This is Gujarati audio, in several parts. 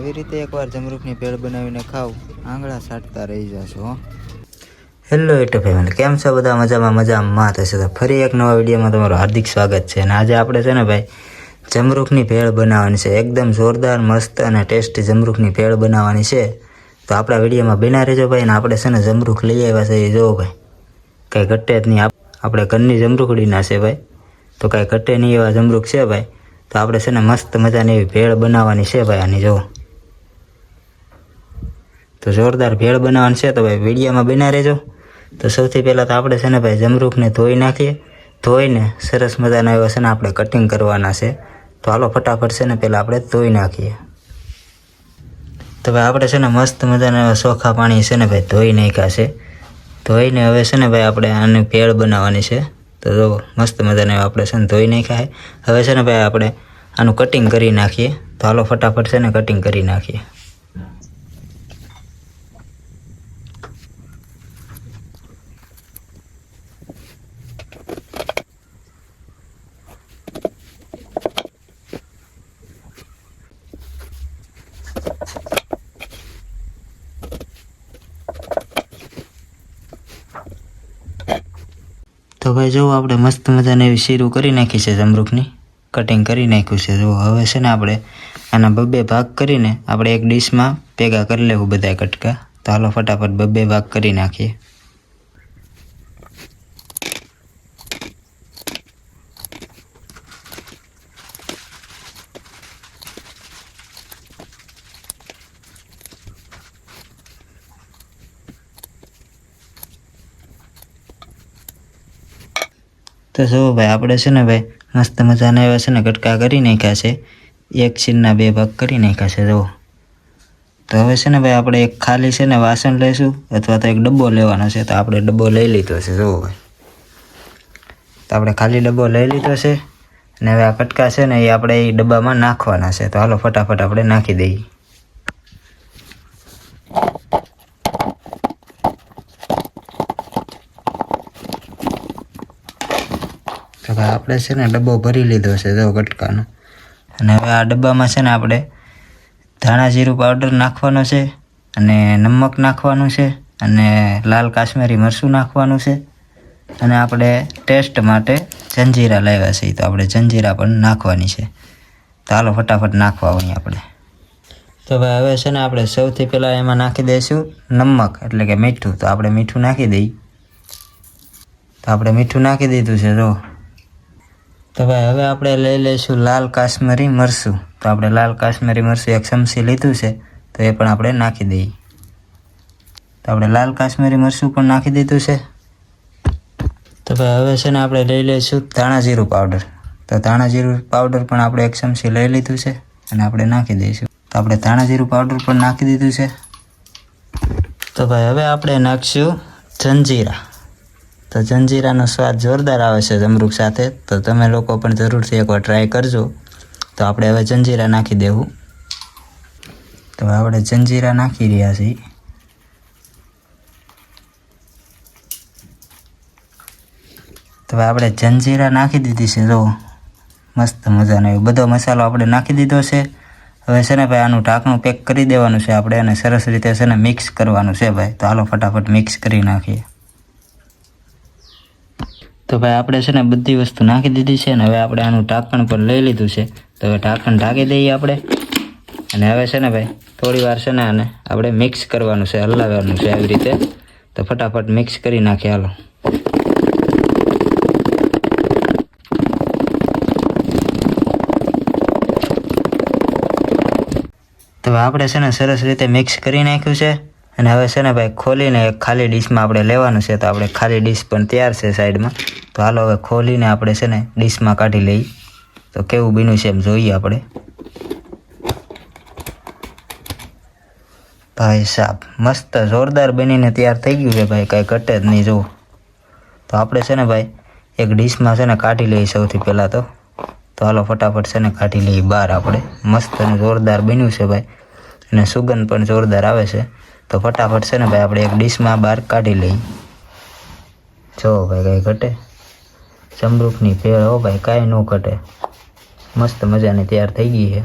આવી રીતે એકવાર જમરૂખની ભેળ બનાવીને ખાવ. આંગળા સાટતા રહી જશો હેલો યુટ્યુબ ફેમિલી કેમ છો બધા? મજામાં મજામાં. થશે તો ફરી એક નવા વિડીયોમાં તમારું હાર્દિક સ્વાગત છે. અને આજે આપણે છે ને ભાઈ જમરૂખની ભેળ બનાવવાની છે. એકદમ જોરદાર, મસ્ત અને ટેસ્ટી જમરૂખની ભેળ બનાવવાની છે. તો આપણા વિડીયોમાં બિના રહેજો ભાઈ, ને આપણે છે ને જમરૂખ લઈ આવ્યા છે એ જોવો ભાઈ, કાંઈ ઘટે જ નહીં. આપણે ઘરની જમરૂખડીના છે ભાઈ. તો કાંઈ ઘટે નહીં એવા જમરૂખ છે ભાઈ. તો આપણે છે ને મસ્ત મજાની એવી ભેળ બનાવવાની છે ભાઈ, આની જો તો જોરદાર ભેળ બનાવવાનું છે. તો ભાઈ વિડીયોમાં બના રહેજો. તો સૌથી પહેલાં તો આપણે છે ને ભાઈ જમરૂખને ધોઈ નાખીએ. ધોઈને સરસ મજાના એવા છે ને આપણે કટિંગ કરવાના છે. તો હાલો ફટાફટ છે ને પહેલાં આપણે ધોઈ નાખીએ. તો ભાઈ આપણે છે ને મસ્ત મજાના એવા સોખા પાણી છે ને ભાઈ ધોઈ નાખ્યા છે. ધોઈને હવે છે ને ભાઈ આપણે આની ભેળ બનાવવાની છે. તો જો મસ્ત મજાના એવા આપણે છે ને ધોઈ નાખ્યા હવે છે ને ભાઈ આપણે આનું કટિંગ કરી નાખીએ. તો હાલો ફટાફટ છે ને કટિંગ કરી નાખીએ. તો ભાઈ જો આપણે મસ્ત મજાને એવી શીરું કરી નાખી છે જમરૂખની કટિંગ કરી નાખ્યું છે. જો હવે છે ને આપણે આના બબ્બે ભાગ કરીને આપણે એક ડીશમાં ભેગા કરી લેવું બધા કટકા. તો હાલો ફટાફટ બબ્બે ભાગ કરી નાખીએ. તો જો ભાઈ, આપણે છે ને ભાઈ, મસ્ત મજાના એવા છે ને કટકા કરી નાખ્યા છે. એક સીનના બે ભાગ કરી નાખ્યા છે જો તો હવે છે ને ભાઈ, આપણે એક ખાલી છે ને વાસણ લઈશું, અથવા તો એક ડબ્બો લેવાનો છે. તો આપણે ડબ્બો લઈ લીધો છે જો ભાઈ. તો આપણે ખાલી ડબ્બો લઈ લીધો છે. અને હવે આ કટકા છે ને એ આપણે એ ડબ્બામાં નાખવાના છે. તો હાલો, ફટાફટ આપણે નાખી દઈએ. તો ભાઈ આપણે છે ને ડબ્બો ભરી લીધો છે તો કટકાનો અને હવે આ ડબ્બામાં છે ને આપણે ધાણા જીરું પાવડર નાખવાનો છે, અને નમક નાખવાનું છે, અને લાલ કાશ્મીરી મરચું નાખવાનું છે, અને આપણે ટેસ્ટ માટે જંજીરા લાવ્યા છે તો આપણે જંજીરા પણ નાખવાની છે. તો હાલો ફટાફટ નાખવા હોય આપણે. તો ભાઈ હવે છે ને આપણે સૌથી પહેલાં એમાં નાખી દઈશું નમક, એટલે કે મીઠું. તો આપણે મીઠું નાખી દઈએ તો આપણે મીઠું નાખી દીધું છે, જો. તો ભાઈ હવે આપણે લઈ લઈશું લાલ કાશ્મીરી મરસું તો આપણે લાલ કાશ્મીરી મરસું એક ચમચી લીધું છે, તો એ પણ આપણે નાખી દઈએ. તો આપણે લાલ કાશ્મીરી મરસું પણ નાખી દીધું છે. તો ભાઈ હવે છે ને આપણે લઈ લઈશું ધાણા જીરું પાવડર. તો ધાણા જીરું પાવડર પણ આપણે એક ચમચી લઈ લીધું છે અને આપણે નાખી દઈશું. તો આપણે ધાણા જીરું પાવડર પણ નાખી દીધું છે. તો ભાઈ હવે આપણે નાખશું જંજીરા. તો જંજીરાનો સ્વાદ જોરદાર આવે છે જમરૂખ સાથે. તો તમે લોકો પણ જરૂરથી એકવાર ટ્રાય કરજો. તો આપણે હવે જંજીરા નાખી દેવું. તો આપણે જંજીરા નાખી રહ્યા છીએ. તો આપણે જંજીરા નાખી દીધી છે, જો. મસ્ત મજાનો એવો બધો મસાલો આપણે નાખી દીધો છે. હવે છે ને ભાઈ, આનું ઢાંકણું પેક કરી દેવાનું છે આપણે અને સરસ રીતે છે ને મિક્સ કરવાનું છે ભાઈ. તો હાલો ફટાફટ મિક્સ કરી નાખીએ. તો ભાઈ આપણે છે ને બધી વસ્તુ નાખી દીધી છે ને હવે આપણે આનું ઢાંકણ પણ લઈ લીધું છે. તો હવે ઢાંકણ ઢાંકી દઈએ આપણે. અને હવે છે ને ભાઈ, થોડી વાર છે ને આને આપણે મિક્સ કરવાનું છે, હલાવવાનું છે આવી રીતે. તો ફટાફટ મિક્સ કરી નાખીએ, હાલો. તો આપણે છે ને સરસ રીતે મિક્સ કરી નાખ્યું છે. અને હવે છે ને ભાઈ, ખોલીને ખાલી ડીશમાં આપણે લેવાનું છે. તો આપણે ખાલી ડીશ પણ તૈયાર છે સાઈડમાં. તો હાલો હવે ખોલીને આપણે છે ને ડીશમાં કાઢી લઈએ. તો કેવું બીનું છે એમ જોઈએ આપણે. ભાઈ સાહેબ મસ્ત જોરદાર બનીને તૈયાર થઈ ગયું છે ભાઈ, કાંઈ ઘટે જ નહીં, જુઓ. તો આપણે છે ને ભાઈ, એક ડીશમાં છે ને કાઢી લઈએ સૌથી પહેલાં તો. તો હાલો ફટાફટ છે ને કાઢી લઈએ બહાર આપણે. મસ્ત અને જોરદાર બન્યું છે ભાઈ. અને સુગંધ પણ જોરદાર આવે છે. તો ફટાફટ છે ને ભાઈ, આપણે એક ડીશમાં બહાર કાઢી લઈએ. જો ભાઈ, કાંઈ ઘટે. સમરૂપની પેર હો ભાઈ, કાંઈ ન ઘટે. મસ્ત મજાની તૈયાર થઈ ગઈ છે.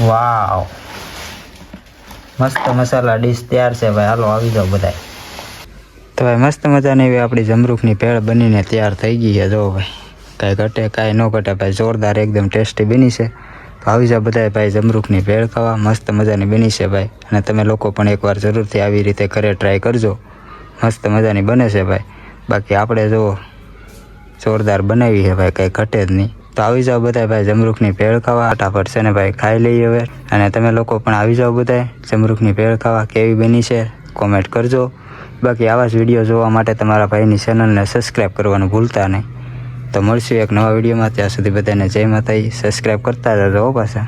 વાવ. મસ્ત મસાલા ડીશ તૈયાર છે ભાઈ. હાલો, આવી જાઓ બધા તો ભાઈ, મસ્ત મજાની એવી આપણી જમરૂખની ભેળ બનીને તૈયાર થઈ ગઈ છે. જો ભાઈ, કાંઈ ઘટે, કાંઈ ન ઘટે. ભાઈ, જોરદાર, એકદમ ટેસ્ટી બની છે. આવી જા બધાય ભાઈ જમરૂખની ભેળ ખાવા, મસ્ત મજાની બની છે ભાઈ. અને તમે લોકો પણ એકવાર જરૂરથી આવી રીતે ઘરે ટ્રાય કરજો. મસ્ત મજાની બને છે ભાઈ. બાકી આપણે જો જોરદાર બનાવી છે ભાઈ, કંઈ ઘટે જ નહીં. તો આવી જાઓ બધાએ ભાઈ જમરૂખની ભેળ ખાવા, ફટાફટ છે ને ભાઈ ખાઈ લઈએ હવે. અને તમે લોકો પણ આવી જાઓ બધાય જમરૂખની ભેળ ખાવા, કેવી બની છે કોમેન્ટ કરજો. બાકી આવા જ વીડિયો જોવા માટે તમારા ભાઈની ચેનલને સબસ્ક્રાઈબ કરવાનું ભૂલતા નહીં. તો મળશું એક નવા વિડીયોમાં. ત્યાં સુધી બધાને જય માતાજી. સબસ્ક્રાઈબ કરતા જજો પાછા.